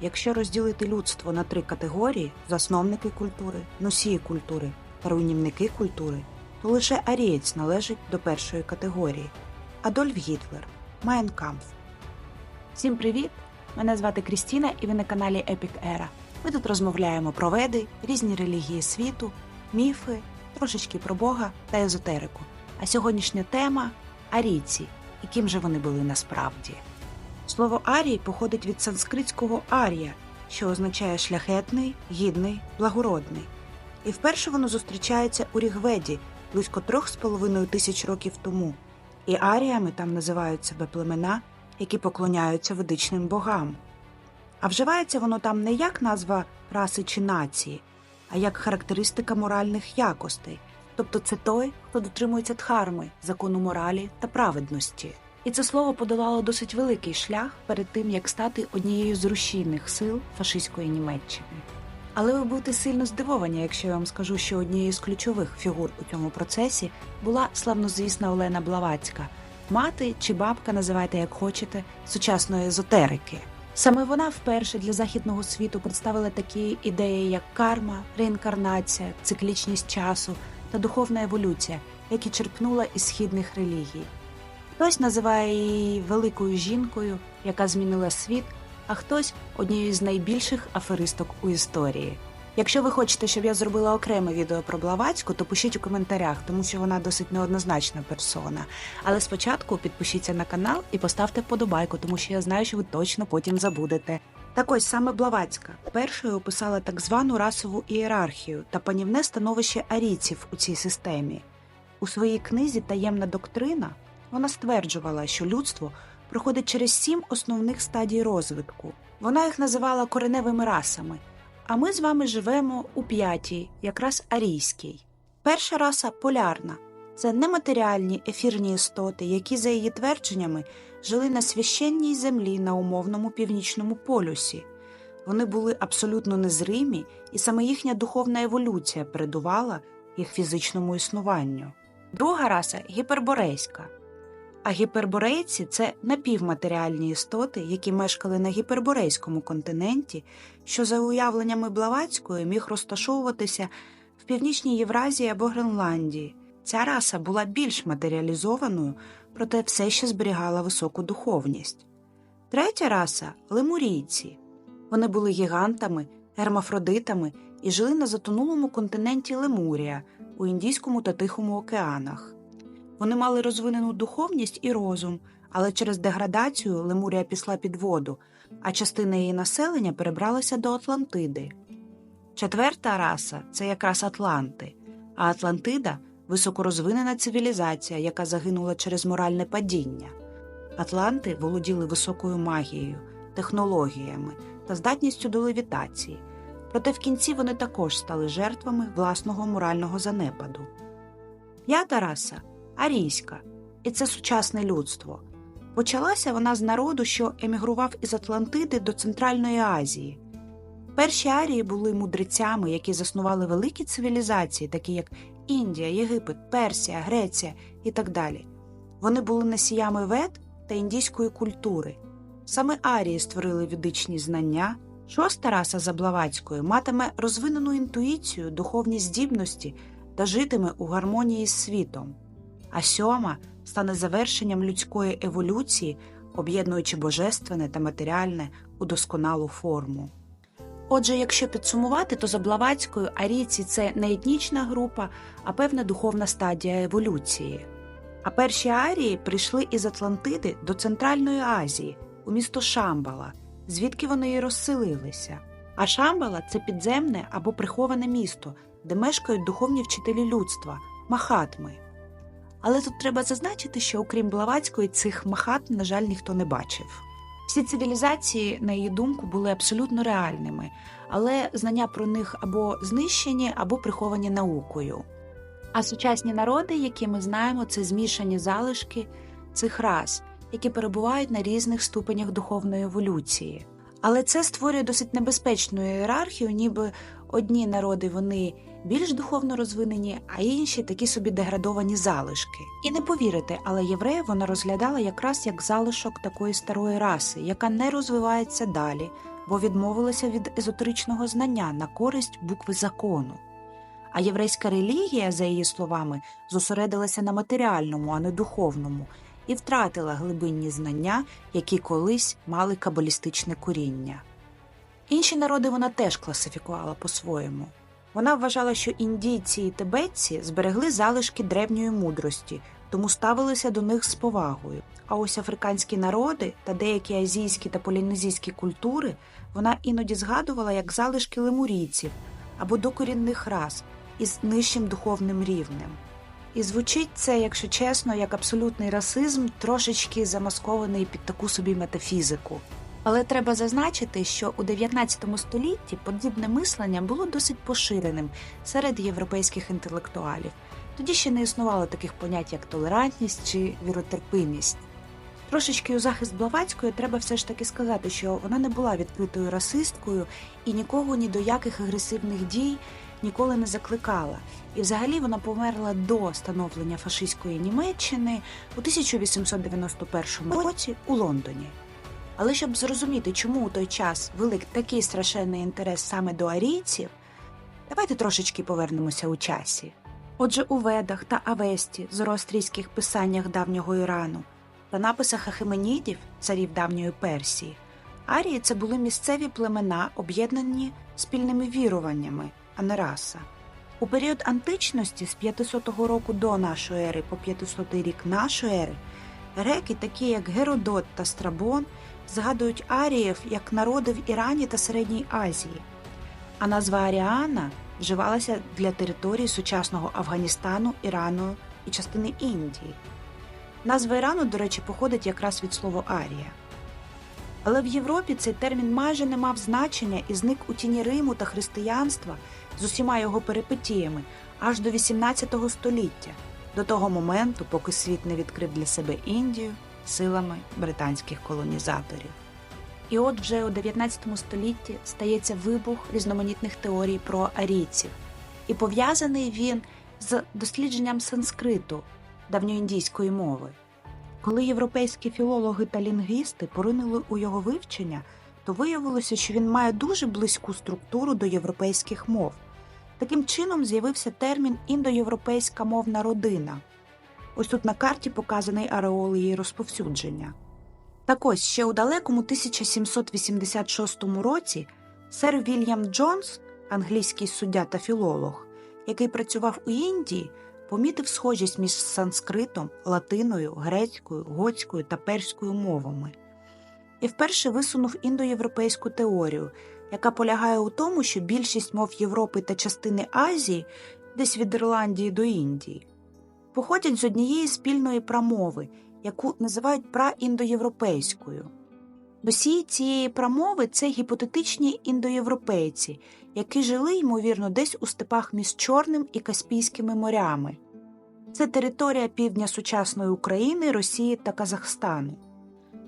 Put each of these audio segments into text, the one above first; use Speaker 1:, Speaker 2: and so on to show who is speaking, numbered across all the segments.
Speaker 1: якщо розділити людство на три категорії засновники культури, носії культури та руйнівники культури, то лише арієць належить до першої категорії Адольф Гітлер, Майнкамф. Всім привіт! Мене звати Крістіна і ви на каналі Epic Era. Ми тут розмовляємо про веди, різні релігії світу, міфи, трошечки про Бога та езотерику. А сьогоднішня тема арійці, і ким же вони були насправді. Слово арій походить від санскритського арія, що означає шляхетний, гідний, благородний. І вперше воно зустрічається у Рігведі близько трьох з половиною тисяч років тому. І аріями там називають себе племена, які поклоняються ведичним богам. А вживається воно там не як назва раси чи нації, а як характеристика моральних якостей, тобто це той, хто дотримується дхарми, закону моралі та праведності. І це слово подолало досить великий шлях перед тим, як стати однією з рушійних сил фашистської Німеччини. Але ви будете сильно здивовані, якщо я вам скажу, що однією з ключових фігур у цьому процесі була славнозвісна Олена Блавацька, мати чи бабка, називайте як хочете, сучасної езотерики. Саме вона вперше для західного світу представила такі ідеї, як карма, реінкарнація, циклічність часу та духовна еволюція, які черпнула із східних релігій. Хтось називає її великою жінкою, яка змінила світ, а хтось однією з найбільших аферисток у історії. Якщо ви хочете, щоб я зробила окреме відео про Блаватську, то пишіть у коментарях, тому що вона досить неоднозначна персона. Але спочатку підпишіться на канал і поставте вподобайку, тому що я знаю, що ви точно потім забудете. Так ось саме Блаватська першою описала так звану расову ієрархію та панівне становище арійців у цій системі. У своїй книзі Таємна доктрина вона стверджувала, що людство проходить через сім основних стадій розвитку. Вона їх називала кореневими расами. А ми з вами живемо у п'ятій, якраз арійській. Перша раса полярна це нематеріальні ефірні істоти, які, за її твердженнями, жили на священній землі на умовному північному полюсі. Вони були абсолютно незримі, і саме їхня духовна еволюція передувала їх фізичному існуванню. Друга раса гіперборейська. А гіперборейці це напівматеріальні істоти, які мешкали на гіперборейському континенті, що за уявленнями Блаватської міг розташовуватися в північній Євразії або Гренландії. Ця раса була більш матеріалізованою, проте все ще зберігала високу духовність. Третя раса лемурійці. Вони були гігантами, гермафродитами і жили на затонулому континенті Лемурія у Індійському та Тихому океанах. Вони мали розвинену духовність і розум, але через деградацію Лемурія пішла під воду, а частина її населення перебралася до Атлантиди. Четверта раса це якраз Атланти, а Атлантида високорозвинена цивілізація, яка загинула через моральне падіння. Атланти володіли високою магією, технологіями та здатністю до левітації, проте в кінці вони також стали жертвами власного морального занепаду. П'ята раса арійська, і це сучасне людство. Почалася вона з народу, що емігрував із Атлантиди до Центральної Азії. Перші арії були мудрецями, які заснували великі цивілізації, такі як Індія, Єгипет, Персія, Греція і так далі. Вони були носіями вед та індійської культури. Саме арії створили ведичні знання. Шоста раса за Блаватською матиме розвинену інтуїцію, духовні здібності та житиме у гармонії з світом а сьома стане завершенням людської еволюції, об'єднуючи божественне та матеріальне у досконалу форму. Отже, якщо підсумувати, то за Блаватською арійці це не етнічна група, а певна духовна стадія еволюції. А перші арії прийшли із Атлантиди до Центральної Азії, у місто Шамбала, звідки вони і розселилися. А Шамбала це підземне або приховане місто, де мешкають духовні вчителі людства махатми. Але тут треба зазначити, що окрім Блаватської, цих махат, на жаль, ніхто не бачив. Всі цивілізації, на її думку, були абсолютно реальними, але знання про них або знищені, або приховані наукою. А сучасні народи, які ми знаємо, це змішані залишки цих рас, які перебувають на різних ступенях духовної еволюції. Але це створює досить небезпечну ієрархію, ніби одні народи вони більш духовно розвинені, а інші такі собі деградовані залишки. І не повірите, але євреїв вона розглядала якраз як залишок такої старої раси, яка не розвивається далі, бо відмовилися від езотеричного знання на користь букви закону. А єврейська релігія, за її словами, зосередилася на матеріальному, а не духовному, і втратила глибинні знання, які колись мали кабалістичне коріння. Інші народи вона теж класифікувала по-своєму. Вона вважала, що індійці і тибетці зберегли залишки древньої мудрості, тому ставилися до них з повагою. А ось африканські народи та деякі азійські та полінезійські культури вона іноді згадувала як залишки лемурійців або докорінних рас із нижчим духовним рівнем. І звучить це, якщо чесно, як абсолютний расизм, трошечки замаскований під таку собі метафізику. Але треба зазначити, що у 19 столітті подібне мислення було досить поширеним серед європейських інтелектуалів. Тоді ще не існувало таких понять, як толерантність чи віротерпимість. Трошечки у захист Блаватської треба все ж таки сказати, що вона не була відкритою расисткою і нікого ні до яких агресивних дій ніколи не закликала. І взагалі вона померла до становлення фашистської Німеччини у 1891 році у Лондоні. Але щоб зрозуміти, чому у той час велик такий страшенний інтерес саме до арійців, давайте трошечки повернемося у часі. Отже, у ведах та Авесті, зороастрійських писаннях давнього Ірану та написах Ахеменідів, царів давньої Персії, арії це були місцеві племена, об'єднані спільними віруваннями, а не раса. У період античності з 500 року до нашої ери по 500 рік нашої ери греки, такі як Геродот та Страбон, згадують аріїв як народи в Ірані та Середній Азії, а назва Аріана вживалася для території сучасного Афганістану, Ірану і частини Індії. Назва Ірану, до речі, походить якраз від слова Арія. Але в Європі цей термін майже не мав значення і зник у тіні Риму та християнства з усіма його перипетіями аж до XVIII століття, до того моменту, поки світ не відкрив для себе Індію силами британських колонізаторів. І от вже у 19 столітті стається вибух різноманітних теорій про арійців, і пов'язаний він з дослідженням санскриту давньоіндійської мови. Коли європейські філологи та лінгвісти поринули у його вивчення, то виявилося, що він має дуже близьку структуру до європейських мов. Таким чином з'явився термін індоєвропейська мовна родина. Ось тут на карті показаний ареол її розповсюдження. Так ось ще у далекому 1786 році сер Вільям Джонс, англійський суддя та філолог, який працював у Індії, помітив схожість між санскритом, латиною, грецькою, готською та перською мовами і вперше висунув індоєвропейську теорію, яка полягає у тому, що більшість мов Європи та частини Азії, десь від Ірландії до Індії, походять з однієї спільної промови, яку називають праіндоєвропейською. Носії цієї промови це гіпотетичні індоєвропейці, які жили, ймовірно, десь у степах між Чорним і Каспійськими морями. Це територія півдня сучасної України, Росії та Казахстану.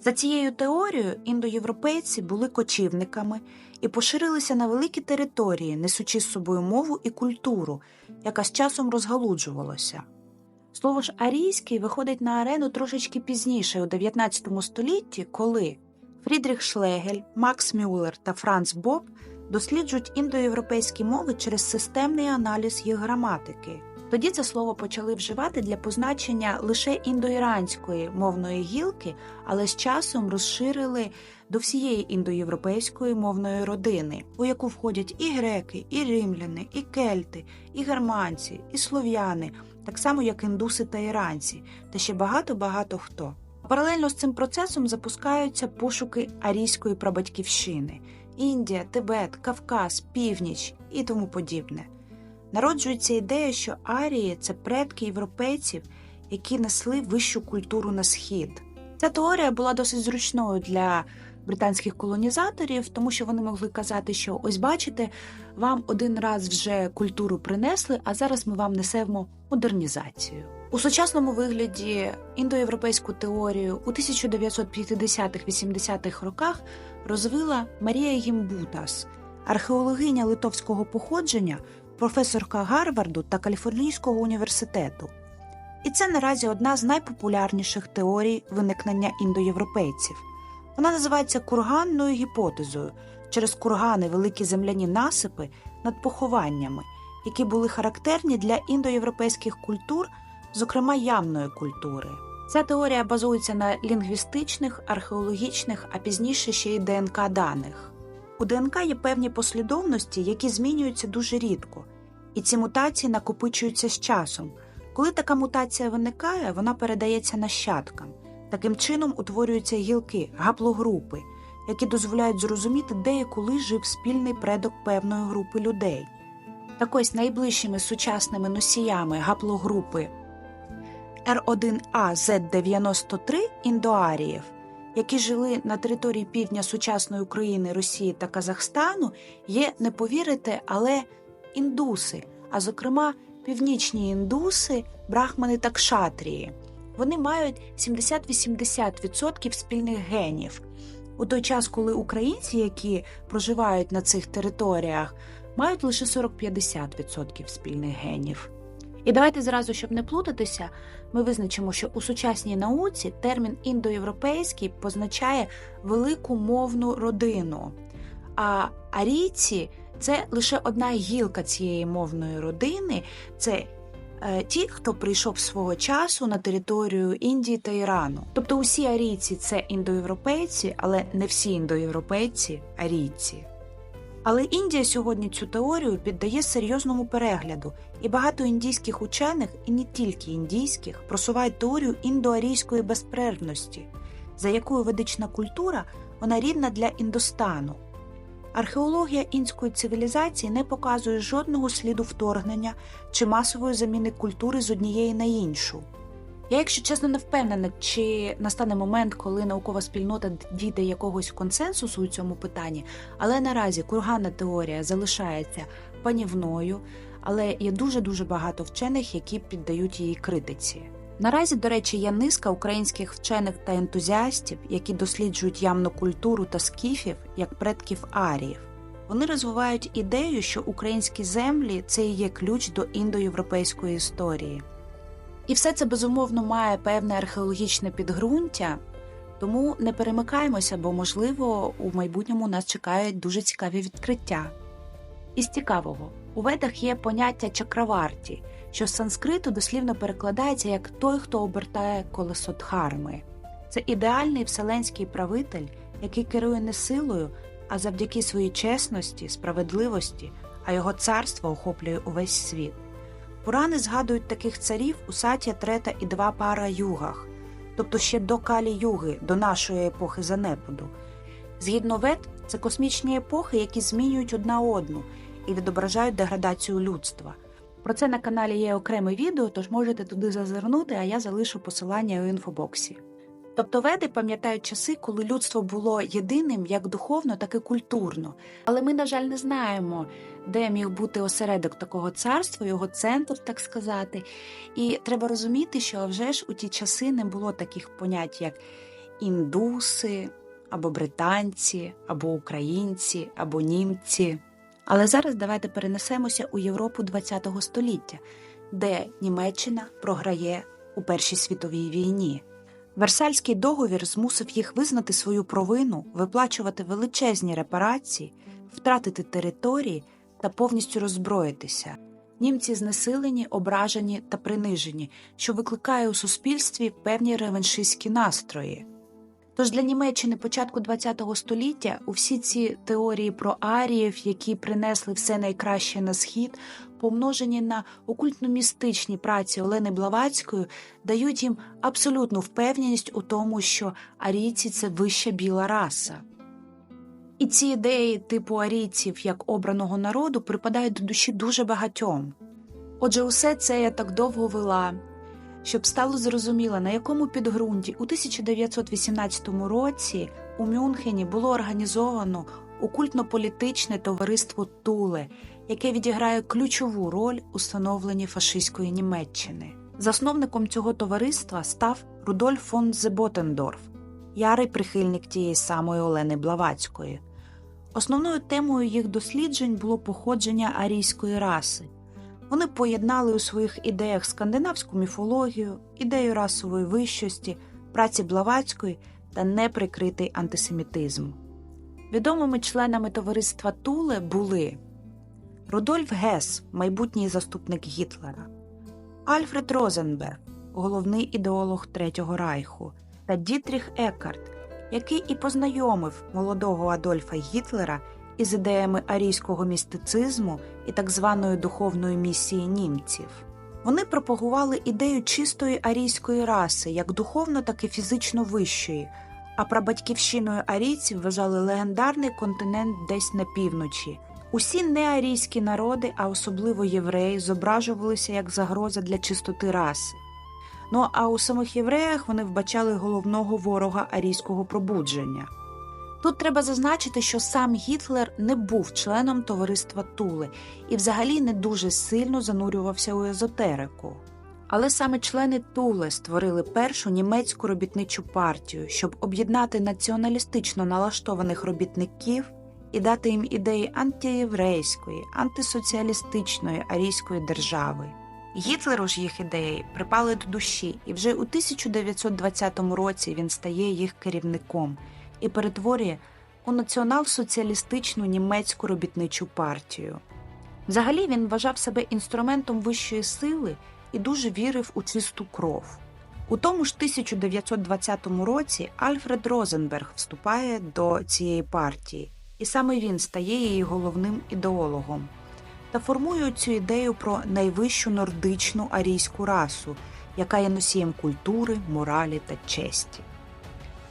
Speaker 1: За цією теорією, індоєвропейці були кочівниками і поширилися на великі території, несучи з собою мову і культуру, яка з часом розгалуджувалася. Слово ж арійський виходить на арену трошечки пізніше, у 19 столітті, коли Фрідріх Шлегель, Макс Мюллер та Франц Боб досліджують індоєвропейські мови через системний аналіз їх граматики. Тоді це слово почали вживати для позначення лише індоіранської мовної гілки, але з часом розширили до всієї індоєвропейської мовної родини, у яку входять і греки, і римляни, і кельти, і германці, і слов'яни, так само як індуси та іранці, та ще багато-багато хто. Паралельно з цим процесом запускаються пошуки арійської прабатьківщини Індія, Тибет, Кавказ, Північ і тому подібне. Народжується ідея, що арії це предки європейців, які несли вищу культуру на схід. Ця теорія була досить зручною для британських колонізаторів, тому що вони могли казати, що ось бачите, вам один раз вже культуру принесли, а зараз ми вам несемо модернізацію. У сучасному вигляді індоєвропейську теорію у 1950-80-х роках розвила Марія Гімбутас, археологиня литовського походження, професорка Гарварду та Каліфорнійського університету. І це наразі одна з найпопулярніших теорій виникнення індоєвропейців. Вона називається курганною гіпотезою, через кургани великі земляні насипи над похованнями, які були характерні для індоєвропейських культур, зокрема ямної культури. Ця теорія базується на лінгвістичних, археологічних, а пізніше ще й ДНК даних. У ДНК є певні послідовності, які змінюються дуже рідко, і ці мутації накопичуються з часом. Коли така мутація виникає, вона передається нащадкам. Таким чином утворюються гілки, гаплогрупи, які дозволяють зрозуміти, де і коли жив спільний предок певної групи людей. Так ось найближчими сучасними носіями гаплогрупи R1A Z93 індоаріїв, які жили на території півдня сучасної України, Росії та Казахстану, є не повірите, але індуси, а зокрема північні індуси, брахмани та кшатрії. Вони мають 70-80% спільних генів. У той час, коли українці, які проживають на цих територіях, мають лише 40-50% спільних генів. І давайте зразу, щоб не плутатися, ми визначимо, що у сучасній науці термін індоєвропейський позначає велику мовну родину, а арійці це лише одна гілка цієї мовної родини. це Ті, хто прийшов свого часу на територію Індії та Ірану. Тобто усі арійці це індоєвропейці, але не всі індоєвропейці арійці. Але Індія сьогодні цю теорію піддає серйозному перегляду, і багато індійських учених, і не тільки індійських, просувають теорію індоарійської безперервності, за якою ведична культура вона рідна для Індостану. Археологія інської цивілізації не показує жодного сліду вторгнення чи масової заміни культури з однієї на іншу. Я, якщо чесно, не впевнена, чи настане момент, коли наукова спільнота дійде якогось консенсусу у цьому питанні, але наразі курганна теорія залишається панівною, але є дуже дуже багато вчених, які піддають її критиці. Наразі, до речі, є низка українських вчених та ентузіастів, які досліджують ямну культуру та скіфів як предків аріїв. Вони розвивають ідею, що українські землі це і є ключ до індоєвропейської історії. І все це безумовно має певне археологічне підґрунтя, тому не перемикаємося, бо, можливо, у майбутньому нас чекають дуже цікаві відкриття. Із цікавого, у ведах є поняття чакраварті, що з санскриту дослівно перекладається як той, хто обертає колесо дхарми. Це ідеальний вселенський правитель, який керує не силою, а завдяки своїй чесності, справедливості, а його царство охоплює увесь світ. Пурани згадують таких царів у Сатя, Трета і два пара югах, тобто ще до Калі Юги, до нашої епохи занепаду. Згідно вед, це космічні епохи, які змінюють одна одну і відображають деградацію людства. Про це на каналі є окреме відео, тож можете туди зазирнути, а я залишу посилання у інфобоксі. Тобто веди пам'ятають часи, коли людство було єдиним як духовно, так і культурно. Але ми, на жаль, не знаємо, де міг бути осередок такого царства, його центр, так сказати. І треба розуміти, що вже ж у ті часи не було таких понять, як індуси, або британці, або українці, або німці. Але зараз давайте перенесемося у Європу ХХ століття, де Німеччина програє у Першій світовій війні. Версальський договір змусив їх визнати свою провину, виплачувати величезні репарації, втратити території та повністю роззброїтися. Німці знесилені, ображені та принижені, що викликає у суспільстві певні реваншистські настрої. Тож для Німеччини початку ХХ століття у всі ці теорії про аріїв, які принесли все найкраще на схід, помножені на окультно-містичні праці Олени Блавацької, дають їм абсолютну впевненість у тому, що арійці це вища біла раса. І ці ідеї типу арійців як обраного народу припадають до душі дуже багатьом. Отже, усе це я так довго вела, щоб стало зрозуміло, на якому підґрунті у 1918 році у Мюнхені було організовано окультно-політичне товариство Туле, яке відіграє ключову роль у становленні фашистської Німеччини. Засновником цього товариства став Рудольф фон Зеботендорф, ярий прихильник тієї самої Олени Блавацької. Основною темою їх досліджень було походження арійської раси. Вони поєднали у своїх ідеях скандинавську міфологію, ідею расової вищості, праці Блавацької та неприкритий антисемітизм. Відомими членами товариства Туле були Рудольф Гес, майбутній заступник Гітлера, Альфред Розенберг, головний ідеолог Третього Райху, та Дітріх Екарт, який і познайомив молодого Адольфа Гітлера із ідеями арійського містицизму і так званої духовної місії німців. Вони пропагували ідею чистої арійської раси, як духовно, так і фізично вищої, а прабатьківщиною арійців вважали легендарний континент десь на півночі. Усі неарійські народи, а особливо євреї, зображувалися як загроза для чистоти раси. Ну а у самих євреях вони вбачали головного ворога арійського пробудження. Тут треба зазначити, що сам Гітлер не був членом товариства Тули і взагалі не дуже сильно занурювався у езотерику. Але саме члени Туле створили першу німецьку робітничу партію, щоб об'єднати націоналістично налаштованих робітників і дати їм ідеї антиєврейської, антисоціалістичної арійської держави. Гітлеру ж їх ідеї припали до душі, і вже у 1920 році він стає їх керівником і перетворює у націонал-соціалістичну німецьку робітничу партію. Взагалі він вважав себе інструментом вищої сили і дуже вірив у чисту кров. У тому ж 1920 році Альфред Розенберг вступає до цієї партії, і саме він стає її головним ідеологом та формує цю ідею про найвищу нордичну арійську расу, яка є носієм культури, моралі та честі.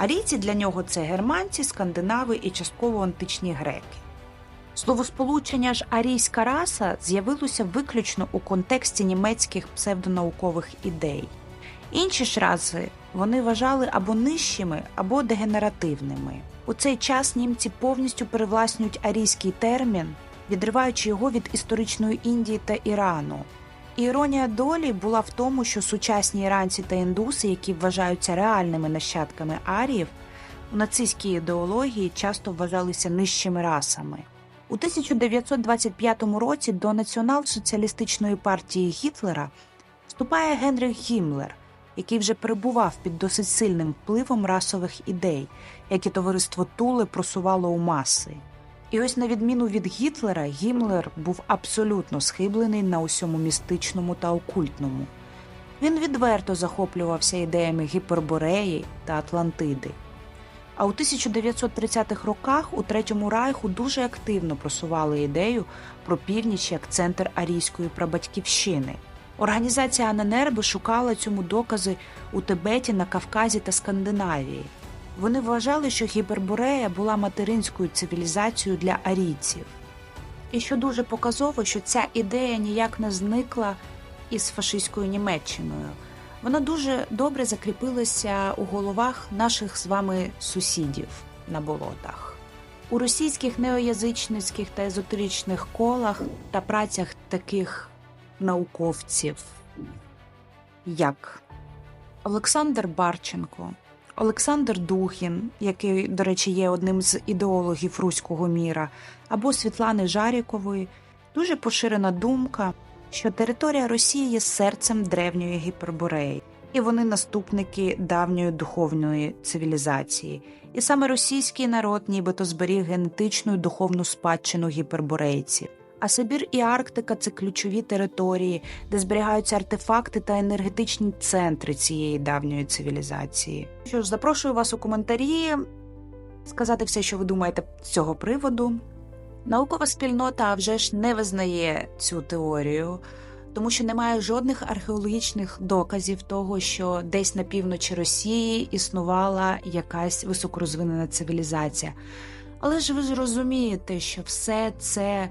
Speaker 1: Арійці для нього це германці, скандинави і частково античні греки. Словосполучення ж арійська раса з'явилося виключно у контексті німецьких псевдонаукових ідей. Інші ж раси вони вважали або нижчими, або дегенеративними. У цей час німці повністю перевласнюють арійський термін, відриваючи його від історичної Індії та Ірану. Іронія долі була в тому, що сучасні іранці та індуси, які вважаються реальними нащадками аріїв, у нацистській ідеології часто вважалися нижчими расами. У 1925 році до націонал-соціалістичної партії Гітлера вступає Генріх Гіммлер, який вже перебував під досить сильним впливом расових ідей, які товариство Туле просувало у маси. І ось, на відміну від Гітлера, Гіммлер був абсолютно схиблений на усьому містичному та окультному. Він відверто захоплювався ідеями гіпербореї та Атлантиди. А у 1930-х роках у Третьому Райху дуже активно просували ідею про північ як центр арійської прабатьківщини. Організація Аненерби шукала цьому докази у Тибеті, на Кавказі та Скандинавії. Вони вважали, що Гіперборея була материнською цивілізацією для арійців. І що дуже показово, що ця ідея ніяк не зникла із фашистською Німеччиною. Вона дуже добре закріпилася у головах наших з вами сусідів на болотах. У російських неоязичницьких та езотеричних колах та працях таких науковців, як Олександр Барченко, Олександр Духін, який, до речі, є одним з ідеологів руського міра, або Світлани Жарікової, дуже поширена думка, що територія Росії є серцем древньої гіпербореї, і вони наступники давньої духовної цивілізації. І саме російський народ нібито зберіг генетичну і духовну спадщину гіперборейців. А Сибір і Арктика це ключові території, де зберігаються артефакти та енергетичні центри цієї давньої цивілізації. Що ж, запрошую вас у коментарі сказати все, що ви думаєте з цього приводу. Наукова спільнота вже ж не визнає цю теорію, тому що немає жодних археологічних доказів того, що десь на півночі Росії існувала якась високорозвинена цивілізація. Але ж ви ж розумієте, що все це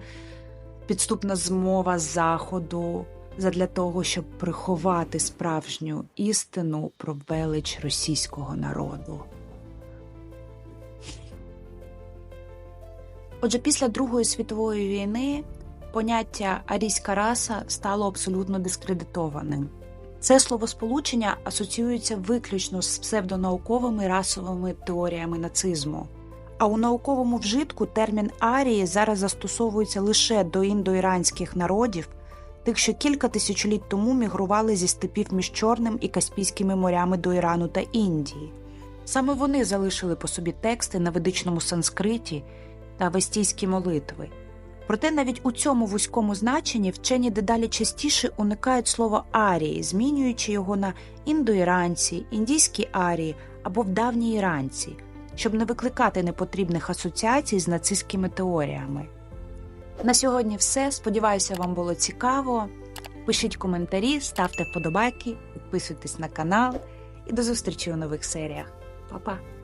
Speaker 1: підступна змова Заходу задля того, щоб приховати справжню істину про велич російського народу. Отже, після Другої світової війни поняття арійська раса стало абсолютно дискредитованим. Це словосполучення асоціюється виключно з псевдонауковими расовими теоріями нацизму. А у науковому вжитку термін арії зараз застосовується лише до індоіранських народів, тих, що кілька тисячоліть тому мігрували зі степів між Чорним і Каспійськими морями до Ірану та Індії. Саме вони залишили по собі тексти на ведичному санскриті, та авестійські молитви. Проте навіть у цьому вузькому значенні вчені дедалі частіше уникають слова арії, змінюючи його на індоіранці, індійські арії або в давні іранці, щоб не викликати непотрібних асоціацій з нацистськими теоріями. На сьогодні все. Сподіваюся, вам було цікаво. Пишіть коментарі, ставте вподобайки, підписуйтесь на канал і до зустрічі у нових серіях. Па-па!